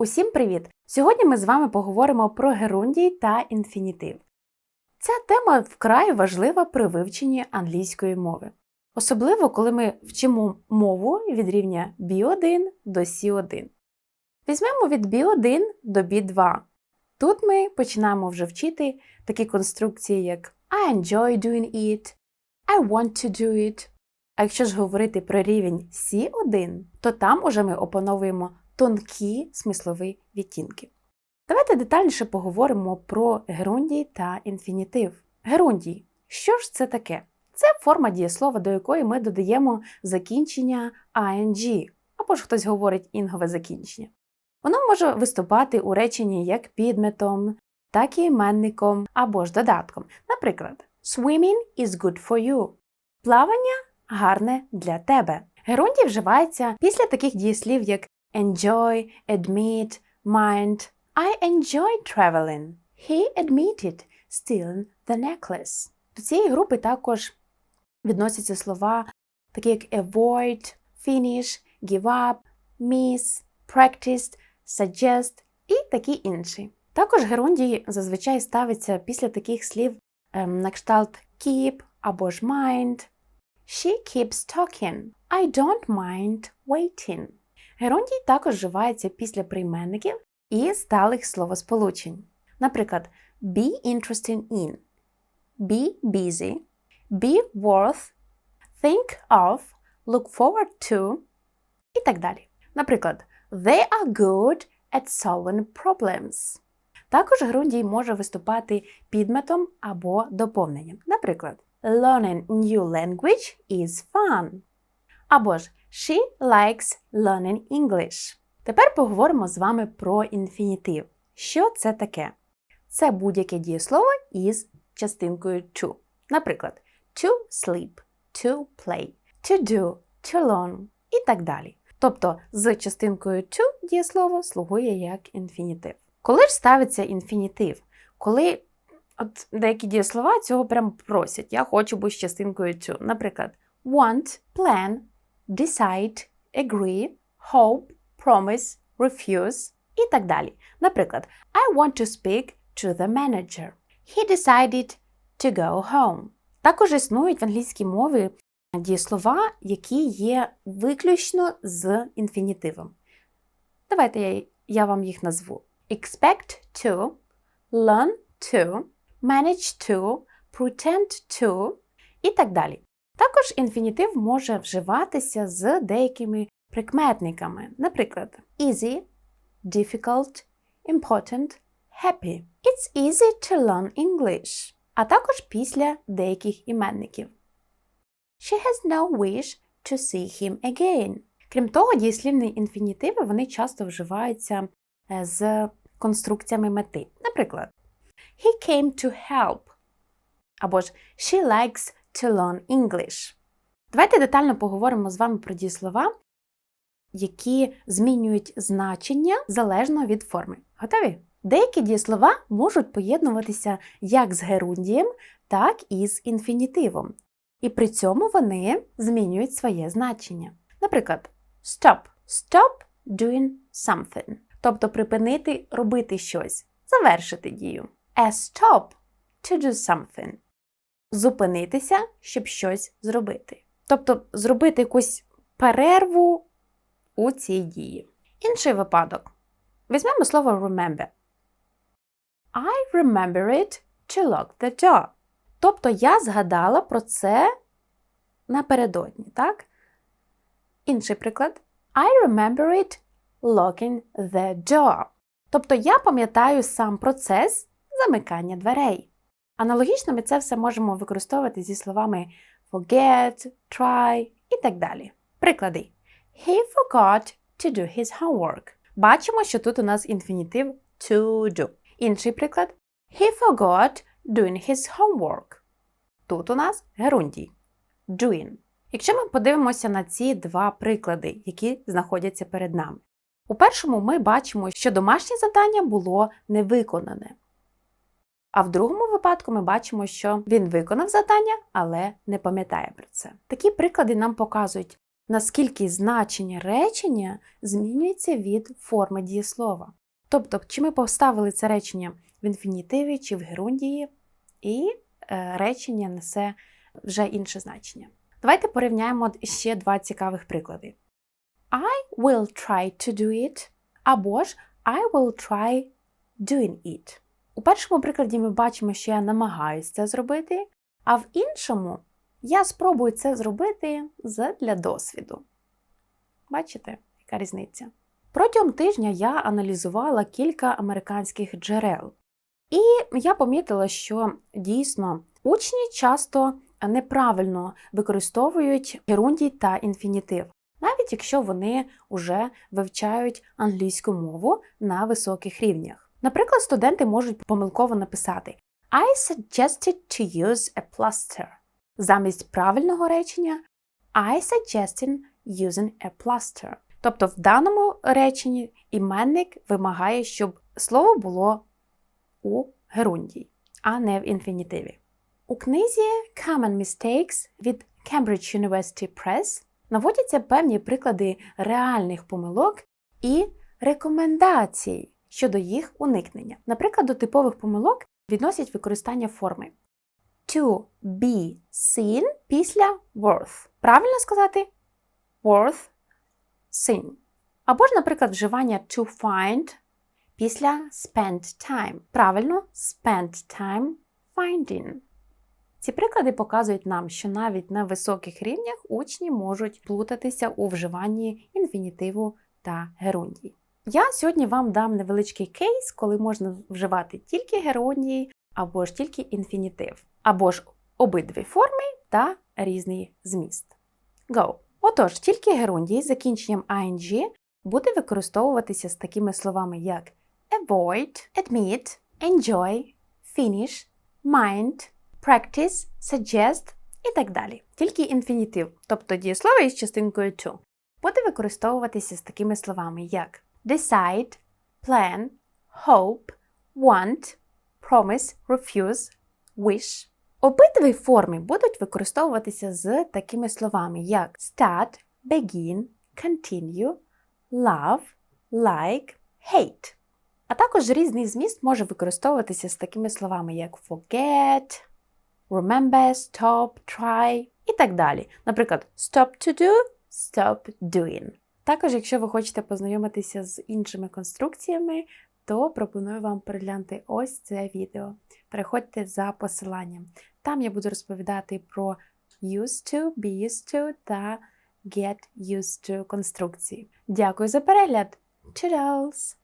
Усім привіт! Сьогодні ми з вами поговоримо про герундій та інфінітив. Ця тема вкрай важлива при вивченні англійської мови. Особливо, коли ми вчимо мову від рівня B1 до C1. Візьмемо від B1 до B2. Тут ми починаємо вже вчити такі конструкції, як I enjoy doing it, I want to do it. А якщо ж говорити про рівень C1, то там уже ми опановуємо тонкі смислові відтінки. Давайте детальніше поговоримо про герундій та інфінітив. Герундій. Що ж це таке? Це форма дієслова, до якої ми додаємо закінчення ing, або ж хтось говорить інгове закінчення. Воно може виступати у реченні як підметом, так і іменником або ж додатком. Наприклад, Swimming is good for you. Плавання гарне для тебе. Герундій вживається після таких дієслів, як enjoy, admit, mind. I enjoy traveling. He admitted stealing the necklace. До цієї групи також відносяться слова, такі як avoid, finish, give up, miss, practiced, suggest і такі інші. Також герундій зазвичай ставиться після таких слів ем, на кшталт keep або ж mind. She keeps talking. I don't mind waiting. Герундій також вживається після прийменників і сталих словосполучень. Наприклад, be interested in, be busy, be worth, think of, look forward to і так далі. Наприклад, they are good at solving problems. Також герундій може виступати підметом або доповненням. Наприклад, learning new language is fun. Або ж She likes learning English. Тепер поговоримо з вами про інфінітив. Що це таке? Це будь-яке дієслово із частинкою to. Наприклад, to sleep, to play, to do, to learn і так далі. Тобто з частинкою to дієслово слугує як інфінітив. Коли ж ставиться інфінітив? Коли от деякі дієслова цього прямо просять. Я хочу бути з частинкою to. Наприклад, want, plan, decide, agree, hope, promise, refuse і так далі. Наприклад, I want to speak to the manager. He decided to go home. Також існують в англійській мові дієслова, які є виключно з інфінітивом. Давайте я, я вам їх назву: expect to, learn to, manage to, pretend to і так далі. Також інфінітив може вживатися з деякими прикметниками, наприклад, easy, difficult, important, happy. It's easy to learn English, а також після деяких іменників. She has no wish to see him again. Крім того, дієслівні інфінітиви вони часто вживаються з конструкціями мети. Наприклад, He came to help. Або ж She likes to learn English. Давайте детально поговоримо з вами про дієслова, які змінюють значення залежно від форми. Готові? Деякі дієслова можуть поєднуватися як з герундієм, так і з інфінітивом. І при цьому вони змінюють своє значення. Наприклад, stop. Stop doing something. Тобто припинити робити щось, завершити дію. A stop to do something. Зупинитися, щоб щось зробити. Тобто зробити якусь перерву у цій дії. Інший випадок. Візьмемо слово remember. I remember it to lock the door. Тобто я згадала про це напередодні, так? Інший приклад. I remember it locking the door. Тобто я пам'ятаю сам процес замикання дверей. Аналогічно ми це все можемо використовувати зі словами forget, try і так далі. Приклади. He forgot to do his homework. Бачимо, що тут у нас інфінітив to do. Інший приклад. He forgot doing his homework. Тут у нас герундій. Doing. Якщо ми подивимося на ці два приклади, які знаходяться перед нами. У першому ми бачимо, що домашнє завдання було не виконане. А в другому випадку ми бачимо, що він виконав завдання, але не пам'ятає про це. Такі приклади нам показують, наскільки значення речення змінюється від форми дієслова. Тобто, чи ми поставили це речення в інфінітиві чи в герундії, і е, речення несе вже інше значення. Давайте порівняємо ще два цікавих приклади. I will try to do it, або ж I will try doing it. У першому прикладі ми бачимо, що я намагаюся це зробити, а в іншому я спробую це зробити для досвіду. Бачите, яка різниця? Протягом тижня я аналізувала кілька американських джерел, і я помітила, що дійсно учні часто неправильно використовують герундій та інфінітив, навіть якщо вони вже вивчають англійську мову на високих рівнях. Наприклад, студенти можуть помилково написати I suggested to use a plaster. Замість правильного речення I suggested using a plaster. Тобто в даному реченні іменник вимагає, щоб слово було у герундії, а не в інфінітиві. У книзі Common Mistakes від Cambridge University Press наводяться певні приклади реальних помилок і рекомендацій щодо їх уникнення. Наприклад, до типових помилок відносять використання форми to be seen після worth. Правильно сказати worth seen. Або ж, наприклад, вживання to find після spend time. Правильно spend time finding. Ці приклади показують нам, що навіть на високих рівнях учні можуть плутатися у вживанні інфінітиву та герундії. Я сьогодні вам дам невеличкий кейс, коли можна вживати тільки герундії або ж тільки інфінітив, або ж обидві форми та різний зміст. Go! Отож, тільки герундії з закінченням ing буде використовуватися з такими словами, як avoid, admit, enjoy, finish, mind, practice, suggest і так далі. Тільки інфінітив, тобто дієслово із частинкою to, буде використовуватися з такими словами, як decide, plan, hope, want, promise, refuse, wish. Обидві форми будуть використовуватися з такими словами, як start, begin, continue, love, like, hate. А також різний зміст може використовуватися з такими словами, як forget, remember, stop, try і так далі. Наприклад, stop to do, stop doing. Також, якщо ви хочете познайомитися з іншими конструкціями, то пропоную вам переглянути ось це відео. Переходьте за посиланням. Там я буду розповідати про used to, be used to та get used to конструкції. Дякую за перегляд! Toodles!